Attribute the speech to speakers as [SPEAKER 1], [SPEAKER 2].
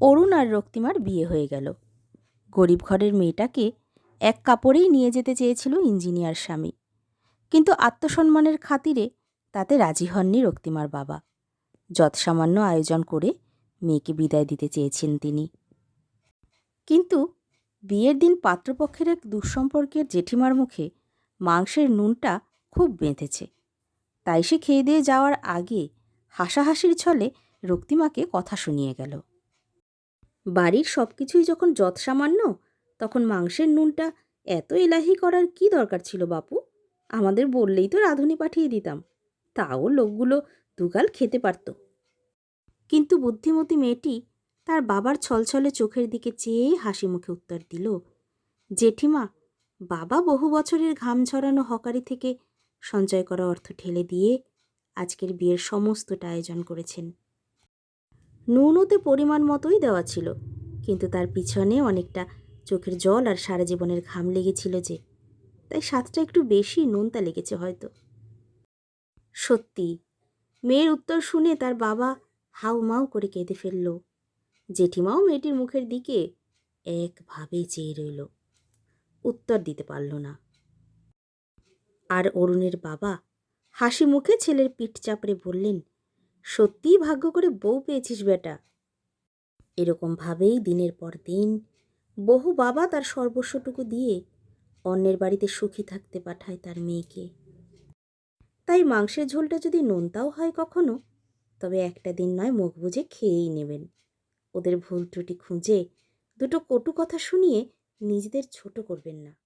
[SPEAKER 1] অরুণ আর রক্তিমার বিয়ে হয়ে গেল। গরিব ঘরের মেয়েটাকে এক কাপড়েই নিয়ে যেতে চেয়েছিল ইঞ্জিনিয়ার স্বামী। কিন্তু আত্মসম্মানের খাতিরে তাতে রাজি হননি রক্তিমার বাবা। যৎসামান্য আয়োজন করে মেয়েকে বিদায় দিতে চেয়েছেন তিনি। কিন্তু বিয়ের দিন পাত্রপক্ষের এক দুঃসম্পর্কের জেঠিমার মুখে মাংসের নুনটা খুব বেঁধেছে। তাই সে খেয়ে দিয়ে যাওয়ার আগে হাসাহাসির ছলে রক্তিমাকে কথা শুনিয়ে গেল। বাড়ির সব কিছুই যখন যৎসামান্য, তখন মাংসের নুনটা এত এলাহি করার কি দরকার ছিল বাপু? আমাদের বললেই তো রাঁধুনি পাঠিয়ে দিতাম, তাও লোকগুলো দুগাল খেতে পারত। কিন্তু বুদ্ধিমতী মেয়েটি তার বাবার ছলছলে চোখের দিকে চেয়েই হাসি মুখে উত্তর দিল, জেঠিমা, বাবা বহু বছরের ঘাম ঝরানো হকারি থেকে সঞ্চয় করা অর্থ ঠেলে দিয়ে আজকের বিয়ের সমস্তটা আয়োজন করেছেন। নুন ওতে পরিমাণ মতোই দেওয়া ছিল, কিন্তু তার পিছনে অনেকটা চোখের জল আর সারা জীবনের ঘাম লেগেছিল যে, তাই স্বাদটা একটু বেশি নোনতা লেগেছে হয়তো। সত্যি, মেয়ের উত্তর শুনে তার বাবা হাউ মাউ করে কেঁদে ফেলল। জেঠিমাও মেয়েটির মুখের দিকে একভাবে চেয়ে রইল। উত্তর দিতে পারল না। আর অরুণের বাবা হাসি মুখে ছেলের পিঠ চাপড়ে বললেন সত্যিই ভাগ্য করে বউ পেয়েছিস বেটা। এরকমভাবেই দিনের পর দিন বহু বাবা তার সর্বস্বটুকু দিয়ে অন্যের বাড়িতে সুখী থাকতে পাঠায় তার মেয়েকে। তাই মাংসের ঝোলটা যদি নোনতাও হয় কখনো, তবে একটা দিন নয় মুখ বুঝে খেয়েই নেবেন। ওদের ভুল ত্রুটি খুঁজে দুটো কটু কথা শুনিয়ে নিজেদের ছোট করবেন না।